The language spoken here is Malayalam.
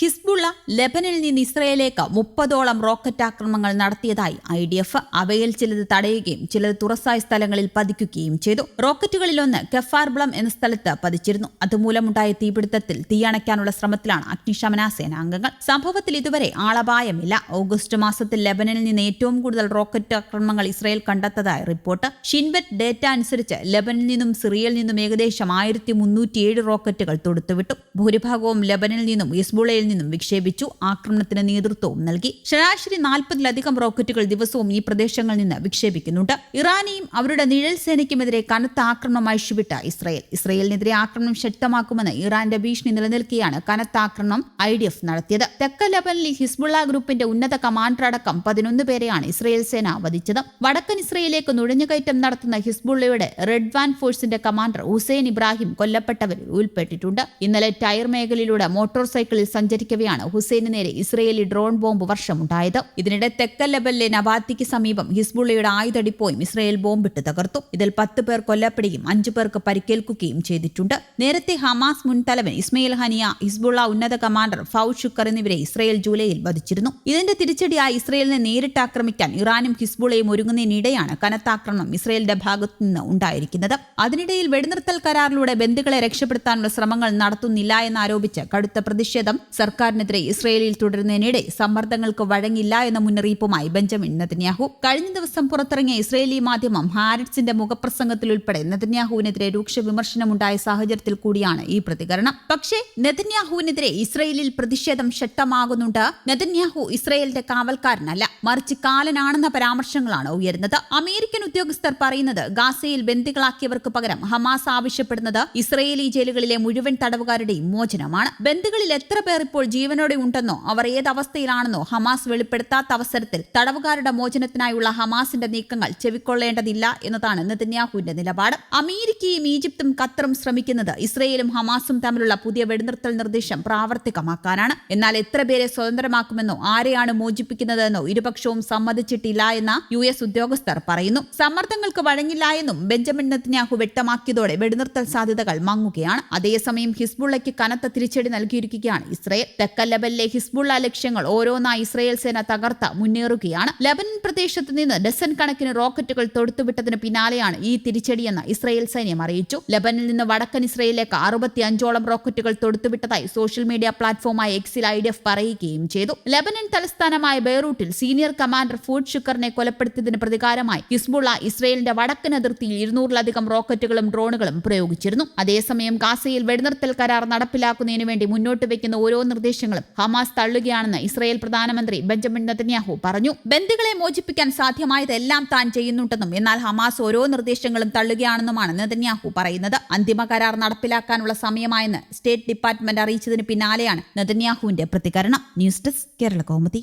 ഹിസ്ബുള്ള ലെബനിൽ നിന്ന് ഇസ്രയേലേക്ക് മുപ്പതോളം റോക്കറ്റ് ആക്രമണങ്ങൾ നടത്തിയതായി ഐ ഡി എഫ് അവയിൽ ചിലത് തടയുകയും ചിലത് തുറസായ സ്ഥലങ്ങളിൽ പതിക്കുകയും ചെയ്തു. റോക്കറ്റുകളിലൊന്ന് കെഫാർബ്ലം എന്ന സ്ഥലത്ത് പതിച്ചിരുന്നു. അതുമൂലമുണ്ടായ തീപിടുത്തത്തിൽ തീയണയ്ക്കാനുള്ള ശ്രമത്തിലാണ് അഗ്നിശമന സേനാംഗങ്ങൾ. സംഭവത്തിൽ ഇതുവരെ ആളപായമില്ല. ഓഗസ്റ്റ് മാസത്തിൽ ലെബനിൽ നിന്ന് ഏറ്റവും കൂടുതൽ റോക്കറ്റ് ആക്രമണങ്ങൾ ഇസ്രയേൽ കണ്ടെത്തതായി റിപ്പോർട്ട്. ഷിൻബെറ്റ് ഡേറ്റ അനുസരിച്ച് ലെബനിൽ നിന്നും സിറിയയിൽ നിന്നും ഏകദേശം ആയിരത്തി റോക്കറ്റുകൾ തൊടുത്തുവിട്ടു. ഭൂരിഭാഗവും ലെബനിൽ നിന്നും ഹിസ്ബുളയിൽ നിന്നും വിക്ഷേപിച്ചു. ആക്രമണത്തിന് നേതൃത്വവും നൽകി. ശരാശരി നാൽപ്പതിലധികം റോക്കറ്റുകൾ ദിവസവും ഈ പ്രദേശങ്ങളിൽ നിന്ന് വിക്ഷേപിക്കുന്നുണ്ട്. ഇറാനെയും അവരുടെ നിഴൽ സേനയ്ക്കുമെതിരെ കനത്ത ആക്രമണം അഴിച്ചുവിട്ട ഇസ്രയേൽ. ഇസ്രയേലിനെതിരെ ആക്രമണം ശക്തമാക്കുമെന്ന് ഇറാന്റെ ഭീഷണി നിലനിൽക്കെയാണ് കനത്ത ആക്രമണം ഐ ഡി എഫ് നടത്തിയത്. തെക്കൻ ലബനിൽ ഹിസ്ബുള്ള ഗ്രൂപ്പിന്റെ ഉന്നത കമാൻഡർ അടക്കം പതിനൊന്ന് പേരെയാണ് ഇസ്രായേൽ സേന വധിച്ചത്. വടക്കൻ ഇസ്രയേലിലേക്ക് നുഴഞ്ഞുകയറ്റം നടത്തുന്ന ഹിസ്ബുള്ളയുടെ റെഡ് വാൻ ഫോഴ്സിന്റെ കമാൻഡർ ഹുസൈൻ ഇബ്രാഹിം കൊല്ലപ്പെട്ടവരിൽ ഉൾപ്പെട്ടിട്ടുണ്ട്. ഇന്നലെ ടയർ മേഖലയിലൂടെ മോട്ടോർ സൈക്കിളിൽ സഞ്ചരിക്കവെയാണ് ഹുസൈന് നേരെ ഇസ്രയേലി ഡ്രോൺ ബോംബ് വർഷമുണ്ടായത്. ഇതിനിടെ തെക്കൻ ലെബലിലെ നബാത്തിക്ക് സമീപം ഹിസ്ബുള്ളയുടെ ആയുധടിപ്പോയും ഇസ്രയേൽ ബോംബിട്ട് തകർത്തു. ഇതിൽ പത്ത് പേർ കൊല്ലപ്പെടുകയും അഞ്ചു പേർക്ക് പരിക്കേൽക്കുകയും ചെയ്തിട്ടുണ്ട്. നേരത്തെ ഹമാസ് മുൻ തലവൻ ഇസ്മയിൽ ഹനിയ ഹിസ്ബുള്ള ഉന്നത കമാൻഡർ ഫൌദ് ഷുക്കർ എന്നിവരെ ഇസ്രയേൽ ജൂലൈയിൽ വധിച്ചിരുന്നു. ഇതിന്റെ തിരിച്ചടിയായി ഇസ്രയേലിനെ നേരിട്ട് ആക്രമിക്കാൻ ഇറാനും ഹിസ്ബുള്ളയും ഒരുങ്ങുന്നതിനിടെയാണ് കനത്ത ആക്രമണം ഇസ്രയേലിന്റെ ഭാഗത്തു നിന്ന് ഉണ്ടായിരിക്കുന്നത്. അതിനിടയിൽ വെടിനിർത്തൽ കരാറിലൂടെ ബന്ധുക്കളെ രക്ഷപ്പെടുത്താനുള്ള ശ്രമങ്ങൾ നടത്തുന്നില്ല എന്നാരോപിച്ച് കടുത്ത പ്രതിഷേധം സർക്കാരിനെതിരെ ഇസ്രയേലിൽ തുടരുന്നതിനിടെ സമ്മർദ്ദങ്ങൾക്ക് വഴങ്ങില്ല എന്ന മുന്നറിയിപ്പുമായി ബെഞ്ചമിൻ നെതന്യാഹു. കഴിഞ്ഞ ദിവസം പുറത്തിറങ്ങിയ ഇസ്രയേലി മാധ്യമം ഹാരിറ്റ്സിന്റെ മുഖപ്രസംഗത്തിൽ ഉൾപ്പെടെ നെതന്യാഹുവിനെതിരെ രൂക്ഷ വിമർശനമുണ്ടായ സാഹചര്യത്തിൽ കൂടിയാണ് ഈ പ്രതികരണം. പക്ഷേ നെതന്യാഹുവിനെതിരെ ഇസ്രയേലിൽ പ്രതിഷേധം ശക്തമാകുന്നുണ്ട്. നെതന്യാഹു ഇസ്രയേലിന്റെ കാവൽക്കാരനല്ല മറിച്ച് കാലനാണെന്ന പരാമർശങ്ങളാണ് ഉയരുന്നത്. അമേരിക്കൻ ഉദ്യോഗസ്ഥർ പറയുന്നത് ഗാസയിൽ ബന്ദികളാക്കിയവർക്ക് പകരം ഹമാസ് ആവശ്യപ്പെടുന്നത് ഇസ്രയേലി ജയിലുകളിലെ മുഴുവൻ തടവുകാരുടെയും മോചനമാണ്. ബന്ദികളിൽ എത്ര പേർ ഇപ്പോൾ ജീവനോടെ ഉണ്ടെന്നോ? അവർ ഏതവസ്ഥയിലാണെന്നോ ഹമാസ് വെളിപ്പെടുത്താത്ത അവസരത്തിൽ തടവുകാരുടെ മോചനത്തിനായുള്ള ഹമാസിന്റെ നീക്കങ്ങൾ ചെവിക്കൊള്ളേണ്ടതില്ല എന്നതാണ് നെതന്യാഹുവിന്റെ നിലപാട്. അമേരിക്കയും ഈജിപ്തും ഖത്തറും ശ്രമിക്കുന്നത് ഇസ്രയേലും ഹമാസും തമ്മിലുള്ള പുതിയ വെടിനിർത്തൽ നിർദ്ദേശം പ്രാവർത്തികമാക്കാനാണ്. എന്നാൽ എത്ര പേരെ സ്വതന്ത്രമാക്കുമെന്നോ ആരെയാണ് മോചിപ്പിക്കുന്നതെന്നോ ഇരുപക്ഷവും സമ്മതിച്ചിട്ടില്ല എന്ന യു എസ് ഉദ്യോഗസ്ഥർ പറയുന്നു. സമ്മർദ്ദങ്ങൾക്ക് വഴങ്ങില്ല എന്നും ബെഞ്ചമിൻ നെതന്യാഹു വ്യക്തമാക്കിയതോടെ വെടിനിർത്തൽ സാധ്യതകൾ മങ്ങുകയാണ്. അതേസമയം ഹിസ്ബുള്ളയ്ക്ക് കനത്ത തിരിച്ചടി നൽകിയിരിക്കുകയാണ് ഇസ്രയേൽ. തെക്കൻ ലെബനിലെ ഹിസ്ബുള്ള ലക്ഷ്യങ്ങൾ ഓരോന്നായി ഇസ്രയേൽ സേന തകർത്ത മുന്നേറുകയാണ്. ലബനൻ പ്രദേശത്ത് നിന്ന് ഡസൻ കണക്കിന് റോക്കറ്റുകൾ തൊടുത്തുവിട്ടതിന് പിന്നാലെയാണ് ഈ തിരിച്ചടിയെന്ന് ഇസ്രയേൽ സൈന്യം അറിയിച്ചു. ലബനിൽ നിന്ന് വടക്കൻ ഇസ്രയേലിലേക്ക് അറുപത്തി അഞ്ചോളം റോക്കറ്റുകൾ തൊടുത്തുവിട്ടതായി സോഷ്യൽ മീഡിയ പ്ലാറ്റ്ഫോമായ എക്സിൽ ഐ ഡി എഫ് പറയുകയും ചെയ്തു. ലബനൻ തലസ്ഥാനമായ ബെയ്റൂട്ടിൽ സീനിയർ കമാൻഡർ ഫൂഡ് ഷുക്കറിനെ കൊലപ്പെടുത്തിയതിന് പ്രതികാരമായി ഹിസ്ബുള്ള ഇസ്രയേലിന്റെ വടക്കൻ അതിർത്തിയിൽ ഇരുന്നൂറിലധികം റോക്കറ്റുകളും ഡ്രോണുകളും പ്രയോഗിച്ചിരുന്നു. അതേസമയം ഗാസയിൽ വെടിനിർത്തൽ കരാർ നടപ്പിലാക്കുന്നതിന് വേണ്ടി മുന്നോട്ട് വയ്ക്കുന്ന ഓരോ നിർദ്ദേശങ്ങളും ഹമാസ് തള്ളുകയാണെന്ന് ഇസ്രയേൽ പ്രധാനമന്ത്രി ബെഞ്ചമിൻ നെതന്യാഹു പറഞ്ഞു. ബന്ദികളെ മോചിപ്പിക്കാൻ സാധ്യമായതെല്ലാം താൻ ചെയ്യുന്നുണ്ടെന്നും എന്നാൽ ഹമാസ് ഓരോ നിർദ്ദേശങ്ങളും തള്ളുകയാണെന്നുമാണ് നെതന്യാഹു പറയുന്നത്. അന്തിമ കരാർ നടപ്പിലാക്കാനുള്ള സമയമായെന്ന് സ്റ്റേറ്റ് ഡിപ്പാർട്ട്മെന്റ് അറിയിച്ചതിന് പിന്നാലെയാണ് നെതന്യാഹുവിന്റെ പ്രതികരണം. News desk Kerala Kaumudi.